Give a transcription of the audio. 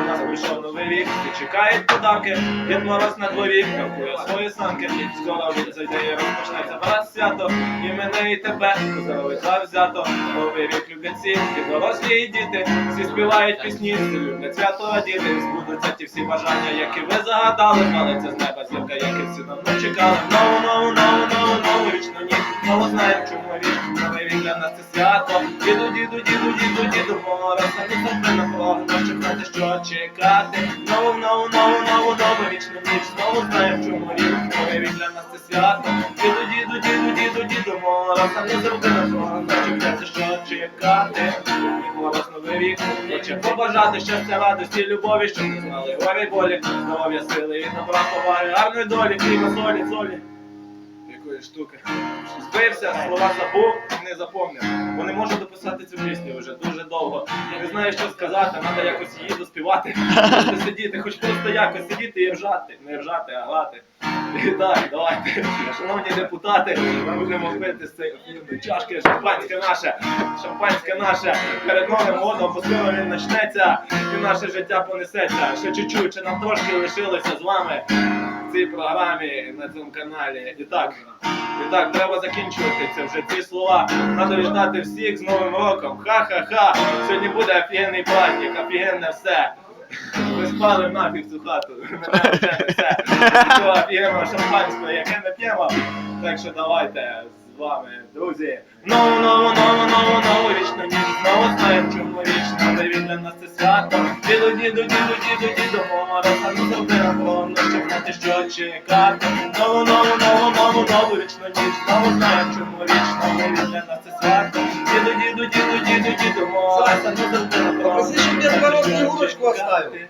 У нас прийшов новий рік, всі чекають подарки, Дід Мороз на дворі, рахує свої санки, скоро він зайде і розпочнеться раз свято, і мене і тебе, поздоровить взято, новий рік люблять всі, і дорослі, і діти, всі співають пісні, всі люблять свято радіти, збудуться ті всі бажання, які ви загадали, палиться з неба зірка, які всі давно чекали, нову, нову, нову, нову, нову вічну ніч, мало знаємо, чому діду, діду, діду, мороз, а не завжди на порог, щоб знати, що чекати, нову, нову, нову, нову, нову вічну ніч, знову знаємо, чому рік, новий рік для нас це свято, діду, діду, діду, діду, діду, мороз, а не завжди на порог, щоб знати, що чекати, мороз, новий рік, хоче побажати щастя, радості, любові, щоб не знали горі болі, здоров'я, сили і добра, поваги, гарної долі, хліба, солі, солі якої штуки. Збився, слова забув, не запомнив. Бо не можу дописати цю пісню вже дуже довго. Не знаю, що сказати, треба якось її доспівати. Просто сидіти, хоч просто якось сидіти і ржати. Не ржати, а грати. І так, давайте, шановні депутати, ми будемо пити з цієї чашки, шампанське наше, шампанське наше, перед новим годом, бо він почнеться, і наше життя понесеться. Ще чуть-чуть, чи нам трошки лишилося з вами цій програмі на цьому каналі. І так, і так, треба закінчувати це вже ці слова. Надо вітати всіх з Новим роком. Ха-ха-ха! Сьогодні буде офігенний праздник, офігенне все. Ви спали нафіг цю хату. Все. Офігенного шампанського, яке не п'ємо. Так що давайте з вами, друзі. Нову, нову, нову, нову, нову вічну ніч. Знову знаємо, чому річ. Новий рік для нас це свято. Діду, діду, діду, діду, діду, мороз, а ну завжди щоб знати, що чекати. Нову, нову, нову, нову, нову вічну ніч. Знову знаємо, чому вічно нові для нас це свято. Діду, діду, діду, діду, діду, Сася, ну завжди на фронт. Послухай, я оставив.